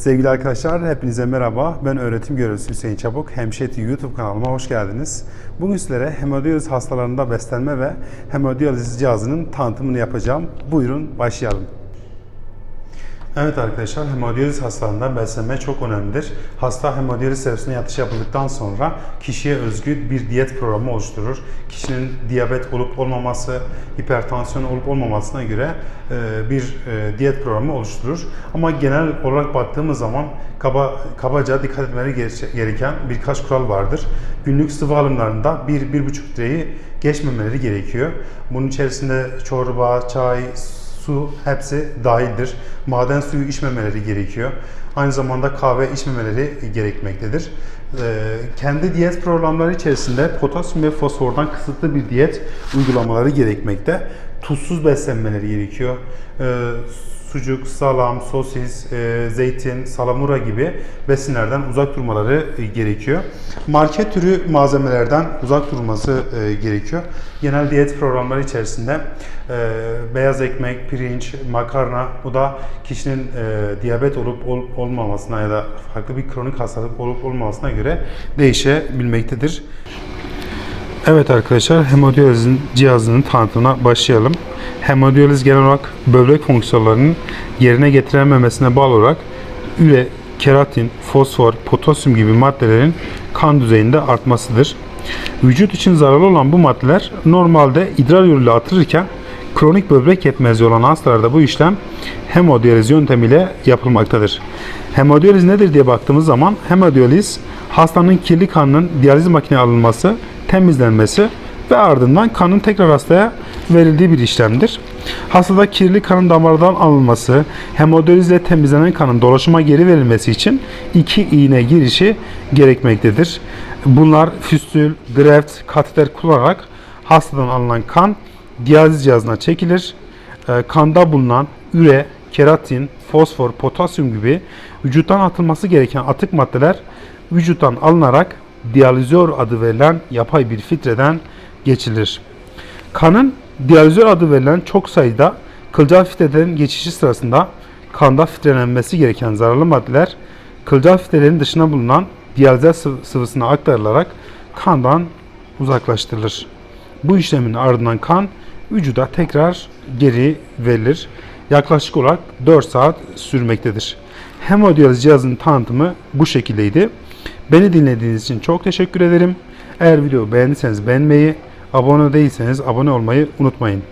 Sevgili arkadaşlar, hepinize merhaba. Ben öğretim görevlisi Hüseyin Çabuk. Hemşeti YouTube kanalıma hoş geldiniz. Bugün sizlere hemodiyaliz hastalarında beslenme ve hemodiyaliz cihazının tanıtımını yapacağım. Buyurun başlayalım. Evet arkadaşlar, hemodiyaliz hastalarında beslenme çok önemlidir. Hasta hemodiyaliz servisine yatış yapıldıktan sonra kişiye özgü bir diyet programı oluşturur. Kişinin diyabet olup olmaması, hipertansiyon olup olmamasına göre e, bir e, diyet programı oluşturur. Ama genel olarak baktığımız zaman kaba, kabaca dikkat etmeleri gere- gereken birkaç kural vardır. Günlük sıvı alımlarında 1-1,5 litreyi geçmemeleri gerekiyor. Bunun içerisinde çorba, çay, su hepsi dahildir. Maden suyu içmemeleri gerekiyor. Aynı zamanda kahve içmemeleri gerekmektedir. Ee, kendi diyet programları içerisinde potasyum ve fosfordan kısıtlı bir diyet uygulamaları gerekmekte. Tuzsuz beslenmeleri gerekiyor. Ee, sucuk, salam, sosis, e, zeytin, salamura gibi besinlerden uzak durmaları e, gerekiyor. Market türü malzemelerden uzak durması e, gerekiyor. Genel diyet programları içerisinde e, beyaz ekmek, pirinç, makarna bu da kişinin e, diyabet olup ol- olmamasına ya da farklı bir kronik hastalık olup olmamasına göre değişebilmektedir. Evet arkadaşlar hemodiyalizin cihazının tanıtımına başlayalım. Hemodiyaliz genel olarak böbrek fonksiyonlarının yerine getirilmemesine bağlı olarak üre, keratin, fosfor, potasyum gibi maddelerin kan düzeyinde artmasıdır. Vücut için zararlı olan bu maddeler normalde idrar yoluyla atılırken kronik böbrek yetmezliği olan hastalarda bu işlem hemodiyaliz yöntemiyle yapılmaktadır. Hemodiyaliz nedir diye baktığımız zaman hemodiyaliz hastanın kirli kanının diyaliz makineye alınması, temizlenmesi ve ardından kanın tekrar hastaya verildiği bir işlemdir. Hastada kirli kanın damardan alınması, hemodiyalizle temizlenen kanın dolaşıma geri verilmesi için iki iğne girişi gerekmektedir. Bunlar füstül, greft, kateter kullanarak hastadan alınan kan diyaliz cihazına çekilir. Ee, Kanda bulunan üre, keratin, fosfor, potasyum gibi vücuttan atılması gereken atık maddeler vücuttan alınarak diyalizör adı verilen yapay bir filtreden geçilir. Kanın diyalizör adı verilen çok sayıda kılcal filtrelerin geçişi sırasında kanda filtrelenmesi gereken zararlı maddeler kılcal filtrelerin dışına bulunan diyalizer sıvı- sıvısına aktarılarak kandan uzaklaştırılır. Bu işlemin ardından kan vücuda tekrar geri verilir. Yaklaşık olarak 4 saat sürmektedir. Hemodiyaliz cihazının tanıtımı bu şekildeydi. Beni dinlediğiniz için çok teşekkür ederim. Eğer videoyu beğendiyseniz beğenmeyi, abone değilseniz abone olmayı unutmayın.